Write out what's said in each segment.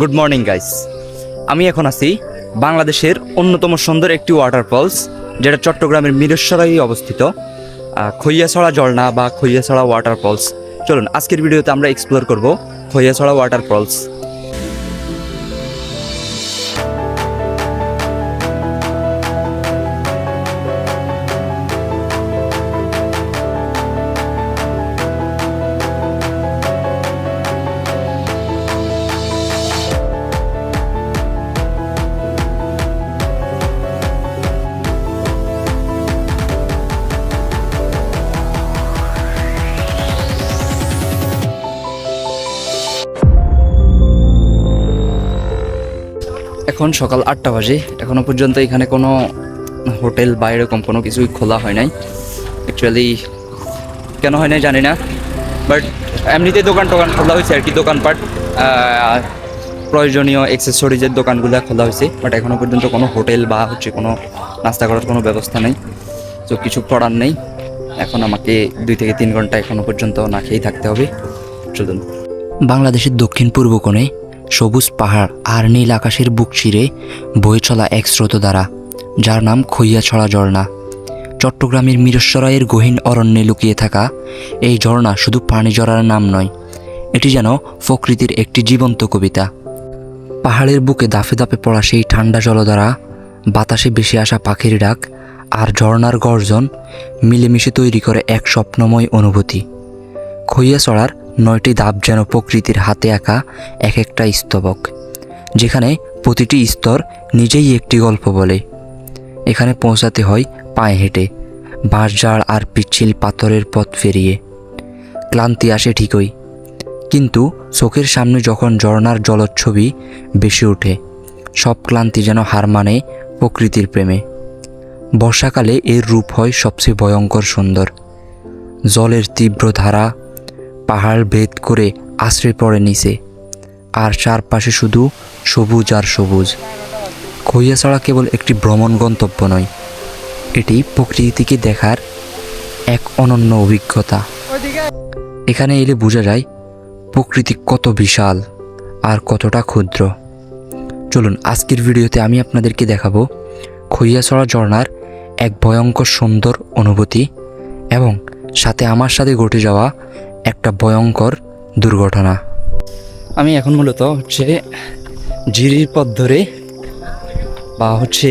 Good morning guys আমি এখন আছি বাংলাদেশের অন্যতম সুন্দর একটি ওয়াটারফলস যেটা চট্টগ্রামের মিরেশ্বরাই অবস্থিত খৈয়াছড়া ঝর্ণা বা খৈয়াছড়া ওয়াটারফলস চলুন, আজকের ভিডিওতে আমরা এক্সপ্লোর করব খৈয়াছড়া ওয়াটারফলস এখন সকাল আটটা বাজে। এখনও পর্যন্ত এখানে কোনো হোটেল বা এরকম কোনো কিছুই খোলা হয় নাই। অ্যাকচুয়ালি কেন হয় নাই জানি না। বাট এমনিতে দোকান টোকান খোলা হয়েছে আর কি, দোকানপাট প্রয়োজনীয় এক্সেসরিজের দোকানগুলো খোলা হয়েছে। বাট এখনও পর্যন্ত কোনো হোটেল বা হচ্ছে কোনো নাস্তা করার কোনো ব্যবস্থা নেই। তো কিছু করার নেই। এখন আমাকে দুই থেকে তিন ঘণ্টা এখনও পর্যন্ত না খেয়েই থাকতে হবে। চলুন। বাংলাদেশের দক্ষিণ পূর্ব কোণে সবুজ পাহাড় আর নীল আকাশের বুক চিরে বয়ে চলা এক স্রোতধারা যার নাম খইয়াছড়া ঝর্ণা। চট্টগ্রামের মিরস্বরায়ের গহীন অরণ্যে লুকিয়ে থাকা এই ঝর্ণা শুধু পানি ঝরার নাম নয়, এটি যেন প্রকৃতির একটি জীবন্ত কবিতা। পাহাড়ের বুকে দাফে দাফে পড়া সেই ঠান্ডা জলধারা, বাতাসে ভেসে আসা পাখির ডাক আর ঝর্ণার গর্জন মিলেমিশে তৈরি করে এক স্বপ্নময় অনুভূতি। খইয়াছড়ার নয়টি ধাপ যেন প্রকৃতির হাতে আঁকা এক একটা স্তবক, যেখানে প্রতিটি স্তর নিজেই একটি গল্প বলে। এখানে পৌঁছাতে হয় পায়ে হেঁটে বাঁশঝাড় আর পিচ্ছিল পাথরের পথ ফেরিয়ে ক্লান্তি আসে ঠিকই, কিন্তু চোখের সামনে যখন ঝর্ণার জলচ্ছবি বেশি ওঠে, সব ক্লান্তি যেন হার মানে প্রকৃতির প্রেমে। বর্ষাকালে এর রূপ হয় সবচেয়ে ভয়ঙ্কর সুন্দর। জলের তীব্র ধারা পাহাড় ভেদ করে আশ্রয় পড়ে নিচে, আর চারপাশে শুধু সবুজ আর সবুজ। খইয়াছড়া কেবল একটি ভ্রমণ গন্তব্য নয়, এটি প্রকৃতিকে দেখার এক অনন্য অভিজ্ঞতা। এখানে এলে বোঝা যায় প্রকৃতি কত বিশাল আর কতটা ক্ষুদ্র। চলুন, আজকের ভিডিওতে আমি আপনাদেরকে দেখাবো খইয়াছড়া ঝর্ণার এক ভয়ঙ্কর সুন্দর অনুভূতি এবং সাথে আমার সাথে ঘটে যাওয়া একটা ভয়ঙ্কর দুর্ঘটনা। আমি এখন মূলত হচ্ছে জিরির পথ ধরে বা হচ্ছে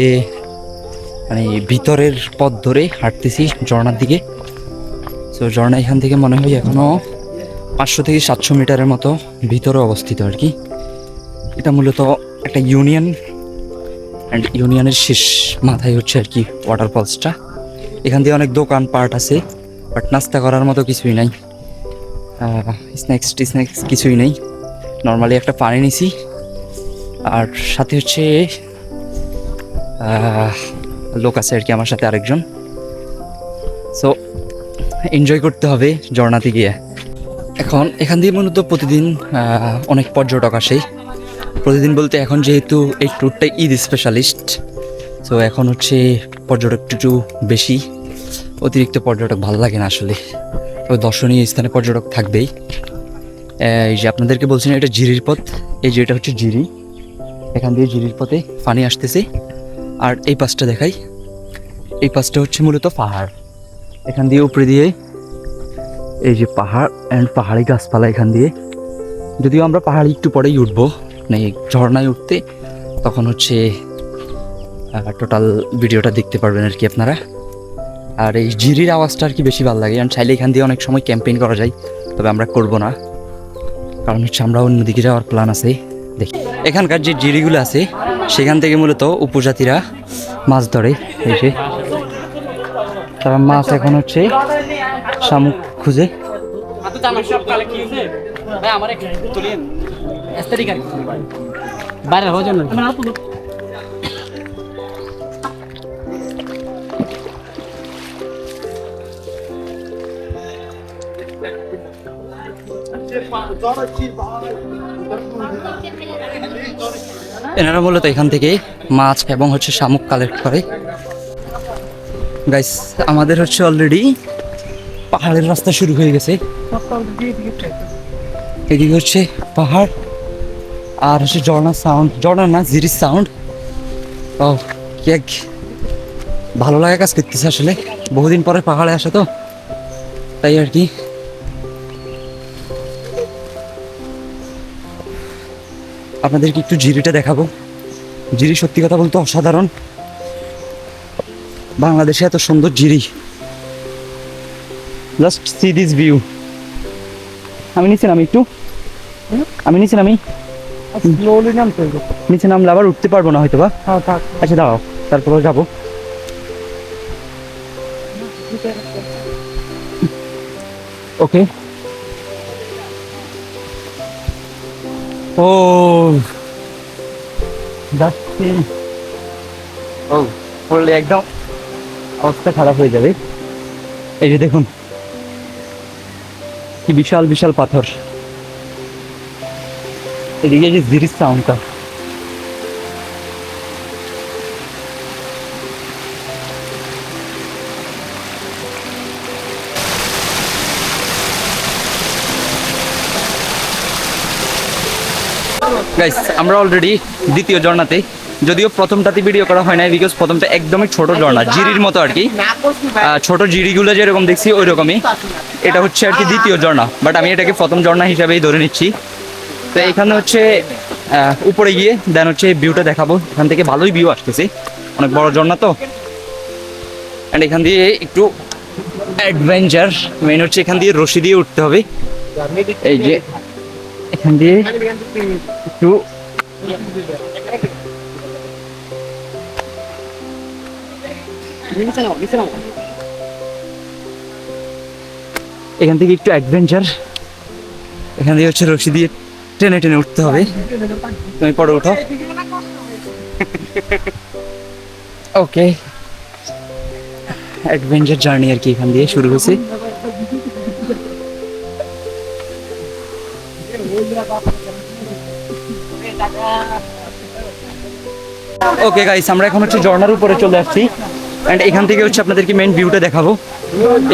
মানে ভিতরের পথ ধরে হাঁটতেছি ঝর্ণার দিকে। তো ঝর্ণা এখান থেকে মনে হয় এখনও পাঁচশো থেকে সাতশো মিটারের মতো ভিতরে অবস্থিত আর কি। এটা মূলত একটা ইউনিয়ন অ্যান্ড ইউনিয়নের শেষ মাথায় হচ্ছে আর কি ওয়াটারফলসটা এখান দিয়ে অনেক দোকান পার্ট আছে বাট নাস্তা করার মতো কিছুই নাই। স্ন্যাক্স টিস্ন্যাক্স কিছুই নেই। নর্মালি একটা পানি নিছি। আর সাথে হচ্ছে লোক আছে আর কি আমার সাথে আরেকজন। সো এনজয় করতে হবে ঝর্ণাতে গিয়ে। এখন, এখান দিয়ে মূলত প্রতিদিন অনেক পর্যটক আসে। প্রতিদিন বলতে এখন যেহেতু এই ট্যুরটা ঈদ স্পেশালিস্ট সো এখন হচ্ছে পর্যটক একটু বেশি। অতিরিক্ত পর্যটক ভালো লাগে না আসলে। তবে দর্শনীয় স্থানে পর্যটক থাকবেই। এই যে আপনাদেরকে বলছেন এটা জিরির পথ। এই যে এটা হচ্ছে জিরি। এখান দিয়ে জিরির পথে পানি আসতেছে। আর এই পাশটা দেখাই। এই পাশটা হচ্ছে মূলত পাহাড়। এখান দিয়ে উপরে দিয়ে এই যে পাহাড় অ্যান্ড পাহাড়ি গাছপালা এখান দিয়ে। যদিও আমরা পাহাড়ে একটু পরেই উঠবো মানে ঝর্ণায় উঠতে, তখন হচ্ছে টোটাল ভিডিওটা দেখতে পারবেন আর কি আপনারা। আর এই জিরির আওয়াজটা আর কি বেশি ভালো লাগে, কারণ চাইলে এখান দিয়ে অনেক সময় ক্যাম্পেইন করা যায়, তবে আমরা করব না। কারণ হচ্ছে আমরা অন্যদিকে যাওয়ার প্ল্যান আছে, দেখি। এখানকার যে জিরিগুলো আছে, সেখান থেকে মূলত উপজাতিরা মাছ ধরে এসে তারা মাছ এখন হচ্ছে শামুক খুঁজে। Aku এনারা মূলত এখান থেকে মাছ এবং হচ্ছে শামুক কালেক্ট করে। গাইস আমাদের হচ্ছে অলরেডি পাহাড়ের রাস্তা শুরু হয়ে গেছে। এদিকে হচ্ছে পাহাড় আর হচ্ছে ঝর্ণার সাউন্ড ঝর্ণার না জিরির সাউন্ড ও কি এক ভালো লাগে কাজ করতেছে আসলে। বহুদিন পরে পাহাড়ে আসে তো, তাই আর কি। আপনাদেরকে একটু জিরিটা দেখাবো। জিরি সত্যি কথা বলতে অসাধারণ। বাংলাদেশে এত সুন্দর জিরি। জাস্ট সি দিস ভিউ আমি নিচে নামি একটু। আমি নিচে নামি। স্লোলি নামতে নিচে নামলে আবার উঠতে পারব না হয়তো বা হ্যাঁ আচ্ছা দাঁড়াও। তারপরেও যাব। ওকে ও। যাচ্ছি। ও পড়লে একদম অবস্থা খারাপ হয়ে যাবে। এই যে দেখুন কি বিশাল বিশাল পাথর। এদিকে যে জিরিস সাউন্ডটা গাইস আমরা অলরেডি দ্বিতীয় ঝর্ণাতে যদিও প্রথমটাতে ভিডিও করা হয় না বিকজ প্রথমটা একদমই ছোট ঝর্ণা, জিরির মতো আর কি। ছোট জিরিগুলো যেরকম দেখছি ওই রকমই এটা হচ্ছে আর কি দ্বিতীয় ঝর্ণা বাট আমি এটাকে প্রথম ঝর্ণা হিসাবেই ধরে নিচ্ছি। তো এখানে হচ্ছে উপরে গিয়ে দেন হচ্ছে ভিউটা দেখাবো। এখান থেকে ভালোই ভিউ আসতেছে। অনেক বড় ঝর্ণা তো। অ্যান্ড এখান দিয়ে একটু অ্যাডভেঞ্চার মেন হচ্ছে এখান দিয়ে রশি দিয়ে উঠতে হবে। এই যে এখান দিয়ে একটু এখান থেকে একটু অ্যাডভেঞ্চার এখান দিয়ে হচ্ছে রশি দিয়ে টেনে টেনে উঠতে হবে। তুমি পরে উঠো ওকে অ্যাডভেঞ্চার জার্নি আর কি এখান দিয়ে শুরু হয়েছে। ওকে গাইস আমরা এখন হচ্ছে ঝর্ণার উপরে চলে আসছি। অ্যান্ড এখান থেকে হচ্ছে আপনাদেরকে মেইন ভিউটা দেখাবো।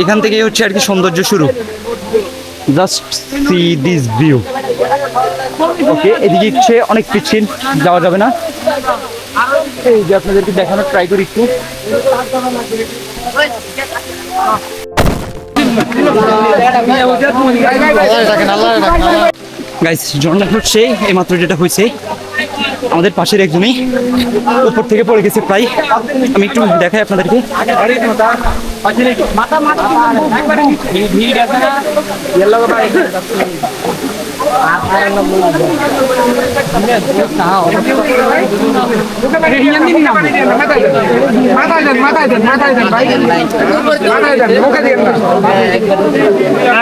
এখান থেকে হচ্ছে আর কি সৌন্দর্য শুরু। Just see this view okay এদিকে হচ্ছে অনেক পিচ্ছিল, যাওয়া যাবে না। এই যে আপনাদেরকে দেখানোর ট্রাই করি একটু। গাইস ঝর্ণা হচ্ছে এইমাত্র যেটা হয়েছে, আমাদের পাশের একজনই উপর থেকে পড়ে গেছে প্রায়। আমি একটু দেখাই আপনাদেরকে।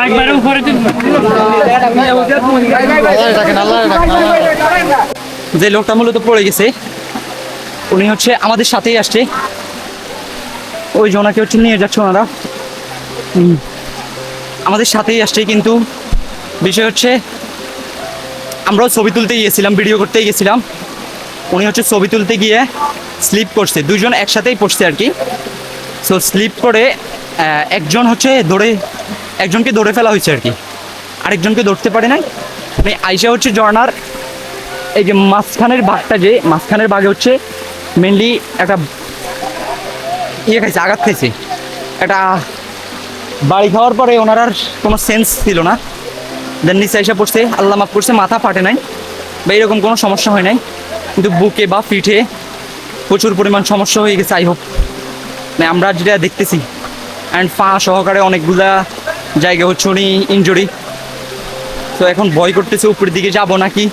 একবারে উপরে যে লোকটা মূলত পড়ে গেছে, উনি হচ্ছে আমাদের সাথেই আসছে। ওই জনাকে হচ্ছে নিয়ে যাচ্ছে ওনারা। আমাদের সাথেই আসছে কিন্তু বিষয় হচ্ছে, আমরাও ছবি তুলতে গিয়েছিলাম, ভিডিও করতে গিয়েছিলাম উনি হচ্ছে ছবি তুলতে গিয়ে স্লিপ করছে দুজন একসাথেই পড়ছে আর কি। সো স্লিপ করে একজন হচ্ছে ধরে, একজনকে ধরে ফেলা হয়েছে আর কি। আরেকজনকে ধরতে পারে নাই। মানে আইসা হচ্ছে ঝর্নার এই যে মাঝখানের বাঘটা যে, মাঝখানের বাঘে হচ্ছে মেনলি একটা ইয়ে খাইছে, আঘাত খাইছে। একটা বাড়ি খাওয়ার পরে ওনার আর কোনো সেন্স ছিল না। দেন নিচে এসে পড়ছে, আল্লাহ মাফ করছে, মাথা ফাটে নাই। বা এরকম কোনো সমস্যা হয় নাই। কিন্তু বুকে বা পিঠে প্রচুর পরিমাণ সমস্যা হয়ে গেছে আই হোপ মানে আমরা যেটা দেখতেছি। অ্যান্ড পা সহকারে অনেকগুলা জায়গা হচ্ছে উনি ইনজুরি তো এখন ভয় করতেছে উপরের দিকে যাব নাকি?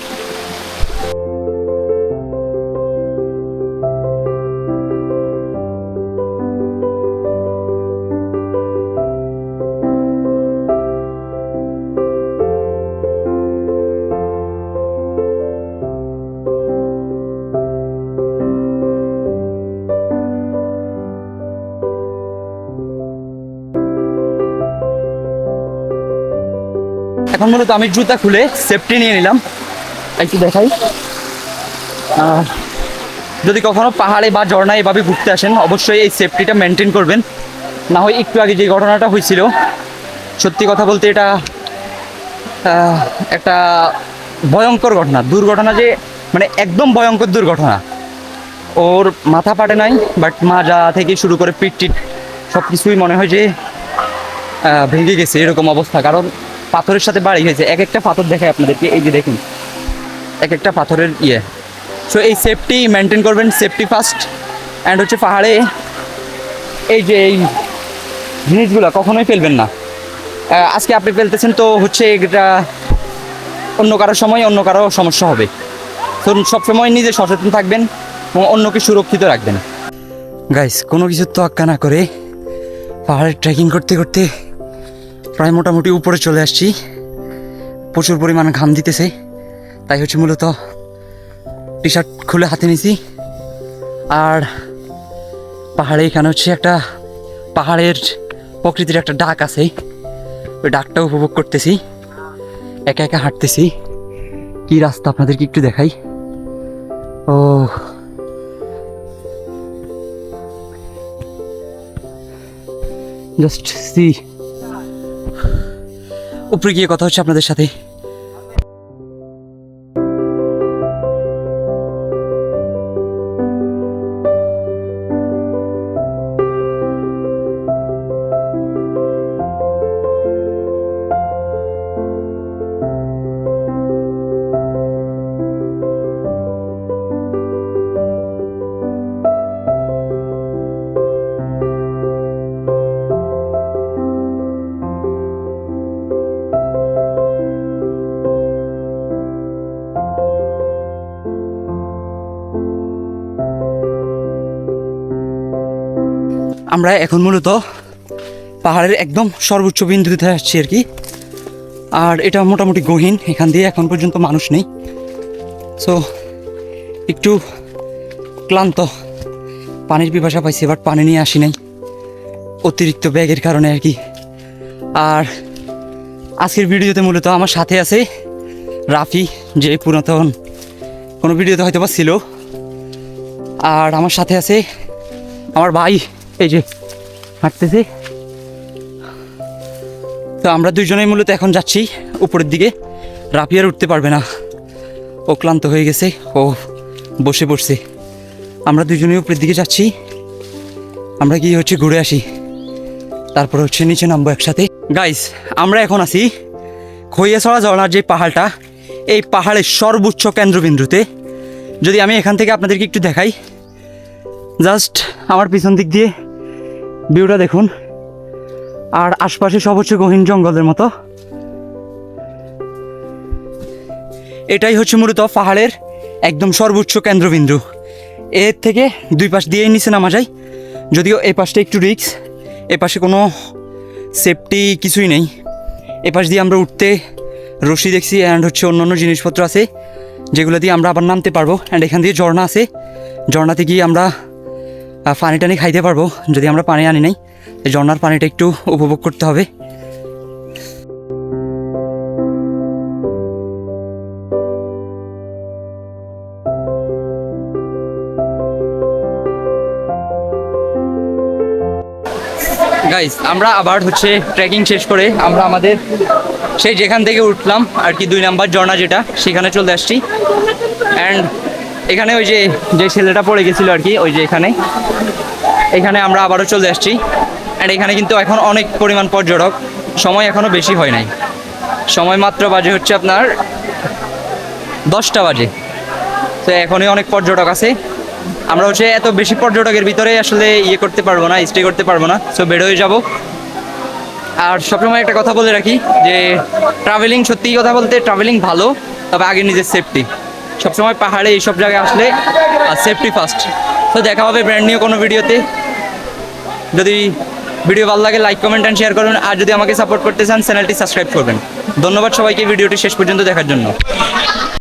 এখন মূলত আমি জুতা খুলে সেফটি নিয়ে নিলাম। একটু দেখাই। যদি কখনো পাহাড়ে বা ঝর্ণায় এভাবে ঘুরতে আসেন, অবশ্যই এই সেফটিটা মেনটেন করবেন। না হয় একটু আগে যে ঘটনাটা হয়েছিল, সত্যি কথা বলতে এটা একটা ভয়ঙ্কর ঘটনা। দুর্ঘটনা যে মানে একদম ভয়ঙ্কর দুর্ঘটনা। ওর মাথা ফাটে নাই বাট মাজা থেকে শুরু করে পিট টিট সব কিছুই মনে হয় যে ভেঙে গেছে এরকম অবস্থা। কারণ পাথরের সাথে বাড়ি হয়েছে। এক একটা পাথর দেখায় আপনাদেরকে, এই যে দেখুন। এক একটা পাথরের ইয়ে। সো এই সেফটি মেনটেন করবেন সেফটি ফার্স্ট অ্যান্ড হচ্ছে পাহাড়ে। এই যে এই জিনিসগুলো কখনোই ফেলবেন না। আজকে আপনি ফেলতেছেন তো হচ্ছে এটা অন্য কারও সময়, অন্য কারও সমস্যা হবে। তো সবসময় নিজে সচেতন থাকবেন এবং অন্যকে সুরক্ষিত রাখবেন। গাইস কোনো কিছু তোয়াক্কা না করে পাহাড়ে ট্রেকিং করতে করতে প্রায় মোটামুটি উপরে চলে আসছি। প্রচুর পরিমাণ ঘাম দিতেছে। তাই হচ্ছে মূলত টি শার্ট খুলে হাতে নিছি। আর পাহাড়ে এখানে হচ্ছে একটা পাহাড়ের প্রকৃতির একটা ডাক আছে। ওই ডাকটা উপভোগ করতেছি। একা একা হাঁটতেছি। কি রাস্তা আপনাদেরকে একটু দেখাই। ও। জাস্ট সি উপরে গিয়ে কথা হচ্ছে আপনাদের সাথে আমরা এখন মূলত পাহাড়ের একদম সর্বোচ্চ বিন্দুতে আসছি আর কি। আর এটা মোটামুটি গহীন, এখান দিয়ে এখন পর্যন্ত মানুষ নেই। সো একটু ক্লান্ত পানির পিপাসা পাইছি বাট পানি নিয়ে আসি নাই। অতিরিক্ত ব্যাগের কারণে আর কি। আর আজকের ভিডিওতে মূলত আমার সাথে আছে রাফি, যে পুরাতন কোনো ভিডিওতে হয়তো বা ছিল। আর আমার সাথে আছে আমার ভাই এই যে, হাঁটতেছে। তো আমরা দুজনেই মূলত এখন যাচ্ছি উপরের দিকে। রাফি আর উঠতে পারবে না। ও ক্লান্ত হয়ে গেছে, ও বসে পড়ছে। আমরা দুজনেই উপরের দিকে যাচ্ছি। আমরা গিয়ে হচ্ছে ঘুরে আসি। তারপর হচ্ছে নিচে নামবো একসাথে। গাইস আমরা এখন আছি খইয়াছড়া ঝর্ণার যে পাহাড়টা, এই পাহাড়ের সর্বোচ্চ কেন্দ্রবিন্দুতে। যদি আমি এখান থেকে আপনাদেরকে একটু দেখাই জাস্ট আমার পিছন দিক দিয়ে ভিউটা দেখুন। আর আশপাশে সব হচ্ছে গহীন জঙ্গলের মতো। এটাই হচ্ছে মূলত পাহাড়ের একদম সর্বোচ্চ কেন্দ্রবিন্দু। এর থেকে দুই পাশ দিয়েই নিচে নামা যায়। যদিও এই পাশটা একটু রিক্স, এ পাশে কোনো সেফটি কিছুই নেই। এ পাশ দিয়ে আমরা উঠতে রশি দেখছি অ্যান্ড হচ্ছে অন্যান্য জিনিসপত্র আছে, যেগুলো দিয়ে আমরা আবার নামতে পারব। অ্যান্ড এখান দিয়ে ঝর্ণা আছে। ঝর্ণাতে গিয়ে আমরা পানি টানি খাইতে পারব, যদি আমরা পানি আনি নাই। এই ঝর্ণার পানিটা একটু উপভোগ করতে হবে। গাইস আমরা আবার হচ্ছে ট্রেকিং শেষ করে আমরা আমাদের সেই যেখান থেকে উঠলাম, আর কি দুই নাম্বার ঝর্ণা যেটা, সেখানে চলে আসছি। অ্যান্ড এখানে ওই যে যে ছেলেটা পড়ে গেছিল আর কি, ওই যে এখানে। এখানে আমরা আবারও চলে আসছি। অ্যান্ড এখানে কিন্তু এখন অনেক পরিমাণ পর্যটক। সময় এখনও বেশি হয় নাই। সময় মাত্র বাজে হচ্ছে আপনার দশটা বাজে। তো এখনই অনেক পর্যটক আছে। আমরা হচ্ছে এত বেশি পর্যটকের ভিতরে আসলে ইয়ে করতে পারব না স্টে করতে পারব না। সো বেরোয় যাব। আর সবসময় একটা কথা বলে রাখি যে ট্রাভেলিং সত্যিই কথা বলতে ট্রাভেলিং ভালো, তবে আগে নিজের সেফটি সবসময় পাহাড়ে এইসব জায়গায় আসলে সেফটি ফার্স্ট তো দেখা হবে ব্র্যান্ড নিয়ে কোনো ভিডিওতে যদি ভিডিও ভালো লাগে লাইক কমেন্ট অ্যান্ড শেয়ার করবেন আর যদি আমাকে সাপোর্ট করতে চান চ্যানেলটি সাবস্ক্রাইব করবেন। ধন্যবাদ সবাইকে ভিডিওটি শেষ পর্যন্ত দেখার জন্য।